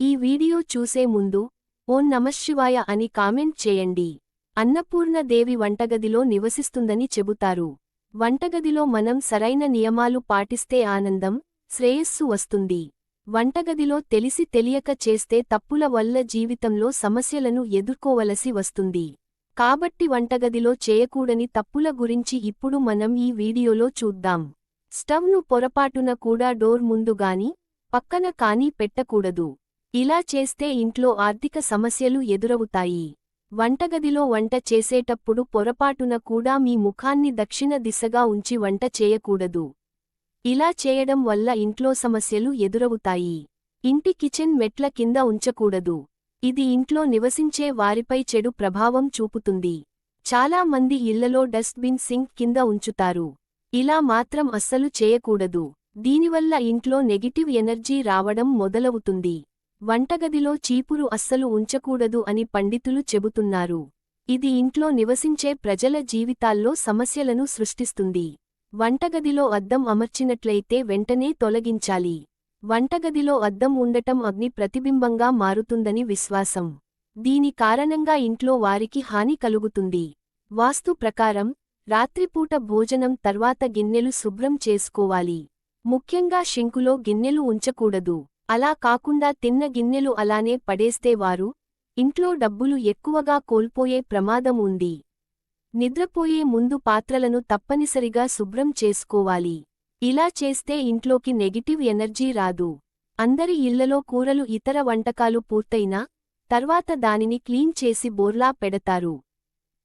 ఈ వీడియో చూసే ముందు ఓం నమశివాయ అని కామెంట్ చేయండి. అన్నపూర్ణ దేవి వంటగదిలో నివసిస్తుందని చెబుతారు. వంటగదిలో మనం సరైన నియమాలు పాటిస్తే ఆనందం శ్రేయస్సు వస్తుంది. వంటగదిలో తెలిసి తెలియక చేస్తే తప్పుల వల్ల జీవితంలో సమస్యలను ఎదుర్కోవలసి వస్తుంది. కాబట్టి వంటగదిలో చేయకూడని తప్పుల గురించి ఇప్పుడు మనం ఈ వీడియోలో చూద్దాం. స్టవ్ను పొరపాటున కూడా డోర్ ముందుగాని పక్కన కానీ పెట్టకూడదు. ఇలా చేస్తే ఇంట్లో ఆర్థిక సమస్యలు ఎదురవుతాయి. వంటగదిలో వంట చేసేటప్పుడు పొరపాటున కూడా మీ ముఖాన్ని దక్షిణ దిశగా ఉంచి వంట చేయకూడదు. ఇలా చేయడం వల్ల ఇంట్లో సమస్యలు ఎదురవుతాయి. ఇంటి కిచెన్ మెట్ల కింద ఉంచకూడదు. ఇది ఇంట్లో నివసించే వారిపై చెడు ప్రభావం చూపుతుంది. చాలా మంది ఇళ్ళలో డస్ట్బిన్ సింక్ కింద ఉంచుతారు. ఇలా మాత్రం అస్సలు చేయకూడదు. దీనివల్ల ఇంట్లో నెగిటివ్ ఎనర్జీ రావడం మొదలవుతుంది. వంటగదిలో చీపురు అస్సలు ఉంచకూడదు అని పండితులు చెబుతున్నారు. ఇది ఇంట్లో నివసించే ప్రజల జీవితాల్లో సమస్యలను సృష్టిస్తుంది. వంటగదిలో అద్దం అమర్చినట్లయితే వెంటనే తొలగించాలి. వంటగదిలో అద్దం ఉండటం అగ్ని ప్రతిబింబంగా మారుతుందని విశ్వాసం. దీని కారణంగా ఇంట్లో వారికి హాని కలుగుతుంది. వాస్తు ప్రకారం రాత్రిపూట భోజనం తర్వాత గిన్నెలు శుభ్రం చేసుకోవాలి. ముఖ్యంగా షింకులో గిన్నెలు ఉంచకూడదు. అలా కాకుండా తిన్న గిన్నెలు అలానే పడేస్తే వారు ఇంట్లో డబ్బులు ఎక్కువగా కోల్పోయే ప్రమాదం ఉంది. నిద్రపోయే ముందు పాత్రలను తప్పనిసరిగా శుభ్రం చేసుకోవాలి. ఇలా చేస్తే ఇంట్లోకి నెగిటివ్ ఎనర్జీ రాదు. అందరి ఇళ్ళలో కూరలు ఇతర వంటకాలు పూర్తయినా తర్వాత దానిని క్లీన్ చేసి బోర్లా పెడతారు.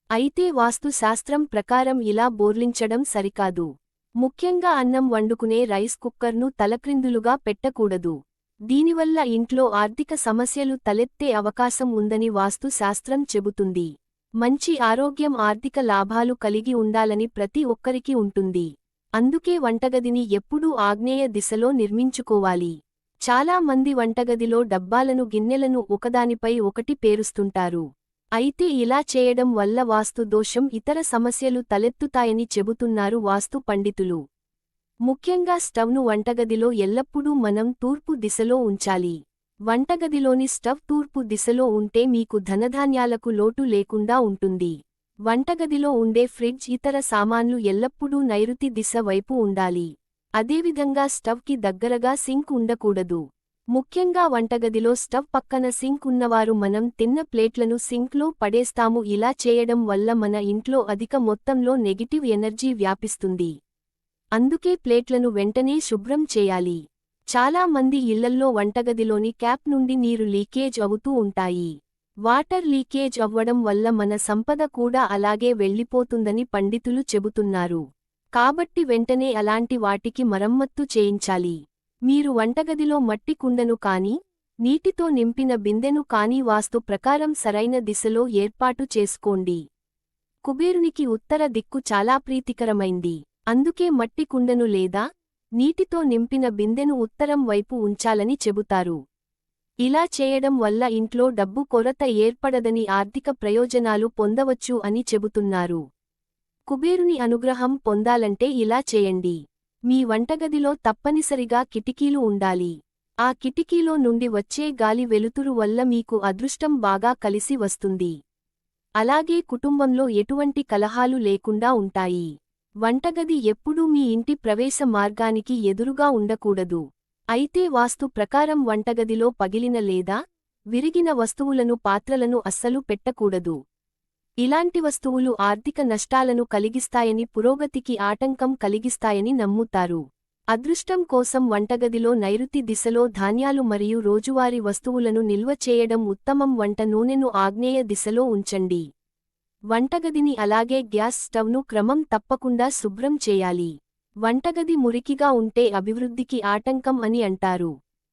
అయితే వాస్తుశాస్త్రం ప్రకారం ఇలా బోర్లించడం సరికాదు. ముఖ్యంగా అన్నం వండుకునే రైస్ కుక్కర్ను తలక్రిందులుగా పెట్టకూడదు. దీనివల్ల ఇంట్లో ఆర్థిక సమస్యలు తలెత్తే అవకాశం ఉందని వాస్తు శాస్త్రం చెబుతుంది. మంచి ఆరోగ్యం ఆర్థిక లాభాలు కలిగి ఉండాలని ప్రతి ఒక్కరికి ఉంటుంది. అందుకే వంటగదిని ఎప్పుడూ ఆగ్నేయ దిశలో నిర్మించుకోవాలి. చాలా మంది వంటగదిలో డబ్బాలను గిన్నెలను ఒకదానిపై ఒకటి పేరుస్తుంటారు. అయితే ఇలా చేయడం వల్ల వాస్తు దోషం ఇతర సమస్యలు తలెత్తుతాయని చెబుతున్నారు వాస్తు పండితులు. ముఖ్యంగా స్టవ్ను వంటగదిలో ఎల్లప్పుడూ మనం తూర్పు దిశలో ఉంచాలి. వంటగదిలోని స్టవ్ తూర్పు దిశలో ఉంటే మీకు ధనధాన్యాలకు లోటు లేకుండా ఉంటుంది. వంటగదిలో ఉండే ఫ్రిడ్జ్ ఇతర సామాన్లు ఎల్లప్పుడూ నైరుతి దిశ వైపు ఉండాలి. అదేవిధంగా స్టవ్కి దగ్గరగా సింక్ ఉండకూడదు. ముఖ్యంగా వంటగదిలో స్టవ్ పక్కన సింక్ ఉన్నవారు మనం తిన్న ప్లేట్లను సింక్లో పడేస్తాము. ఇలా చేయడం వల్ల మన ఇంట్లో అధిక మొత్తంలో నెగిటివ్ ఎనర్జీ వ్యాపిస్తుంది. అందుకే ప్లేట్లను వెంటనే శుభ్రం చేయాలి. చాలా మంది ఇళ్ళల్లో వంటగదిలోని క్యాప్ నుండి నీరు లీకేజ్ అవుతూ ఉంటాయి. వాటర్ లీకేజ్ అవ్వడం వల్ల మన సంపద కూడా అలాగే వెళ్ళిపోతుందని పండితులు చెబుతున్నారు. కాబట్టి వెంటనే అలాంటి వాటికి మరమ్మత్తు చేయించాలి. మీరు వంటగదిలో మట్టి కుండను కాని నీటితో నింపిన బిందెను కాని వాస్తు ప్రకారం సరైన దిశలో ఏర్పాటు చేసుకోండి. కుబేరునికి ఉత్తర దిక్కు చాలా ప్రీతికరమైంది. అందుకే మట్టి కుండను లేదా నీటితో నింపిన బిందెను ఉత్తరం వైపు ఉంచాలని చెబుతారు. ఇలా చేయడం వల్ల ఇంట్లో డబ్బు కొరత ఏర్పడదని ఆర్థిక ప్రయోజనాలు పొందవచ్చు అని చెబుతున్నారు. కుబేరుని అనుగ్రహం పొందాలంటే ఇలా చేయండి. మీ వంటగదిలో తప్పనిసరిగా కిటికీలు ఉండాలి. ఆ కిటికీలో నుండి వచ్చే గాలి వెలుతురు వల్ల మీకు అదృష్టం బాగా కలిసి వస్తుంది. అలాగే కుటుంబంలో ఎటువంటి కలహాలు లేకుండా ఉంటాయి. వంటగది ఎప్పుడూ మీ ఇంటి ప్రవేశ మార్గానికి ఎదురుగా ఉండకూడదు. అయితే వాస్తు ప్రకారం వంటగదిలో పగిలిన లేదా విరిగిన వస్తువులను పాత్రలను అస్సలు పెట్టకూడదు. ఇలాంటి వస్తువులు ఆర్థిక నష్టాలను కలిగిస్తాయని పురోగతికి ఆటంకం కలిగిస్తాయని నమ్ముతారు. అదృష్టం కోసం వంటగదిలో నైరుతి దిశలో ధాన్యాలు మరియు రోజువారీ వస్తువులను నిల్వ చేయడం ఉత్తమం. వంట నూనెను ఆగ్నేయ దిశలో ఉంచండి. వంటగదిని అలాగే గ్యాస్ స్టవ్ను క్రమం తప్పకుండా శుభ్రం చేయాలి. వంటగది మురికిగా ఉంటే అభివృద్ధికి ఆటంకం అని అంటారు.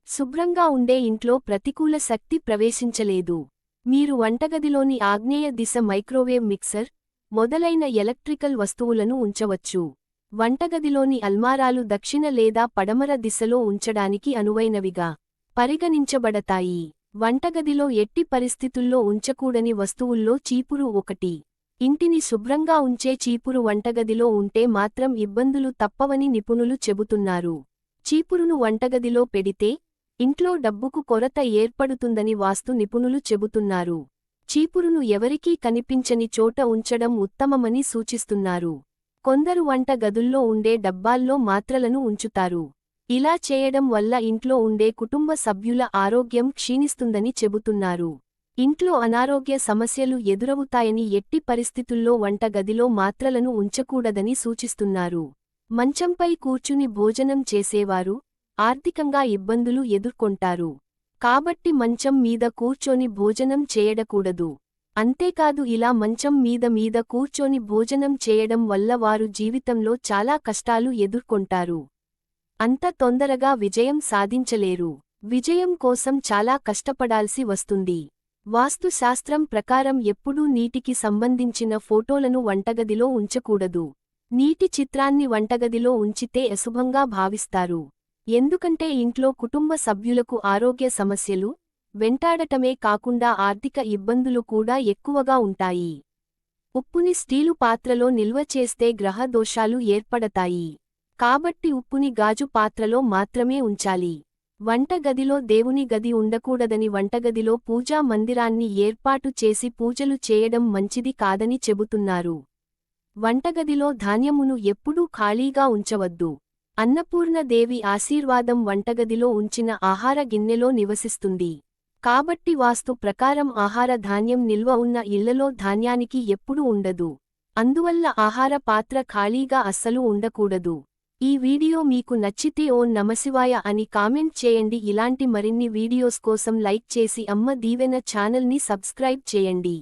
శుభ్రంగా ఉండే ఇంట్లో ప్రతికూల శక్తి ప్రవేశించలేదు. మీరు వంటగదిలోని ఆగ్నేయ దిశ మైక్రోవేవ్ మిక్సర్ మొదలైన ఎలక్ట్రికల్ వస్తువులను ఉంచవచ్చు. వంటగదిలోని అల్మారాలు దక్షిణ లేదా పడమర దిశలో ఉంచడానికి అనువైనవిగా పరిగణించబడతాయి. వంటగదిలో ఎట్టి పరిస్థితుల్లో ఉంచకూడని వస్తువుల్లో చీపురు ఒకటి. ఇంటిని శుభ్రంగా ఉంచే చీపురు వంటగదిలో ఉంటే మాత్రం ఇబ్బందులు తప్పవని నిపుణులు చెబుతున్నారు. చీపురును వంటగదిలో పెడితే ఇంట్లో డబ్బుకు కొరత ఏర్పడుతుందని వాస్తు నిపుణులు చెబుతున్నారు. చీపురును ఎవరికీ కనిపించని చోట ఉంచడం ఉత్తమమని సూచిస్తున్నారు. కొందరు వంట గదుల్లో ఉండే డబ్బాల్లో మాత్రలను ఉంచుతారు. ఇలా చేయడం వల్ల ఇంట్లో ఉండే కుటుంబ సభ్యుల ఆరోగ్యం క్షీణిస్తుందని చెబుతున్నారు. ఇంట్లో అనారోగ్య సమస్యలు ఎదురవుతాయని ఎట్టి పరిస్థితుల్లో వంట గదిలో మాత్రలను ఉంచకూడదని సూచిస్తున్నారు. మంచంపై కూర్చుని భోజనం చేసేవారు ఆర్థికంగా ఇబ్బందులు ఎదుర్కొంటారు. కాబట్టి మంచం మీద కూర్చొని భోజనం చేయడకూడదు అంతేకాదు ఇలా మంచం మీద మీద కూర్చొని భోజనం చేయడం వల్ల వారు జీవితంలో చాలా కష్టాలు ఎదుర్కొంటారు. అంత తొందరగా విజయం సాధించలేరు. విజయం కోసం చాలా కష్టపడాల్సి వస్తుంది. వాస్తుశాస్త్రం ప్రకారం ఎప్పుడూ నీటికి సంబంధించిన ఫోటోలను వంటగదిలో ఉంచకూడదు. నీటి చిత్రాన్ని వంటగదిలో ఉంచితే అశుభంగా భావిస్తారు. ఎందుకంటే ఇంట్లో కుటుంబ సభ్యులకు ఆరోగ్య సమస్యలు వెంటాడటమే కాకుండా ఆర్థిక ఇబ్బందులు కూడా ఎక్కువగా ఉంటాయి. ఉప్పుని స్టీలు పాత్రలో నిల్వ చేస్తే గ్రహ దోషాలు ఏర్పడతాయి. కాబట్టి ఉప్పుని గాజు పాత్రలో మాత్రమే ఉంచాలి. వంటగదిలో దేవుని గది ఉండకూడదని వంటగదిలో పూజా మందిరాన్ని ఏర్పాటు చేసి పూజలు చేయడం మంచిది కాదని చెబుతున్నారు. వంటగదిలో ధాన్యమును ఎప్పుడూ ఖాళీగా ఉంచవద్దు. అన్నపూర్ణదేవి ఆశీర్వాదం వంటగదిలో ఉంచిన ఆహార గిన్నెలో నివసిస్తుంది. కాబట్టి వాస్తు ప్రకారం ఆహార ధాన్యం నిల్వ ఉన్న ఇళ్ళలో ధాన్యానికి ఎప్పుడూ ఉండదు. అందువల్ల ఆహార పాత్ర ఖాళీగా అస్సలు ఉండకూడదు. ఈ వీడియో మీకు నచ్చితే ఓం నమశివాయ అని కామెంట్ చేయండి. ఇలాంటి మరిన్ని వీడియోస్ కోసం లైక్ చేసి అమ్మ దీవెన ఛానల్ని సబ్స్క్రైబ్ చేయండి.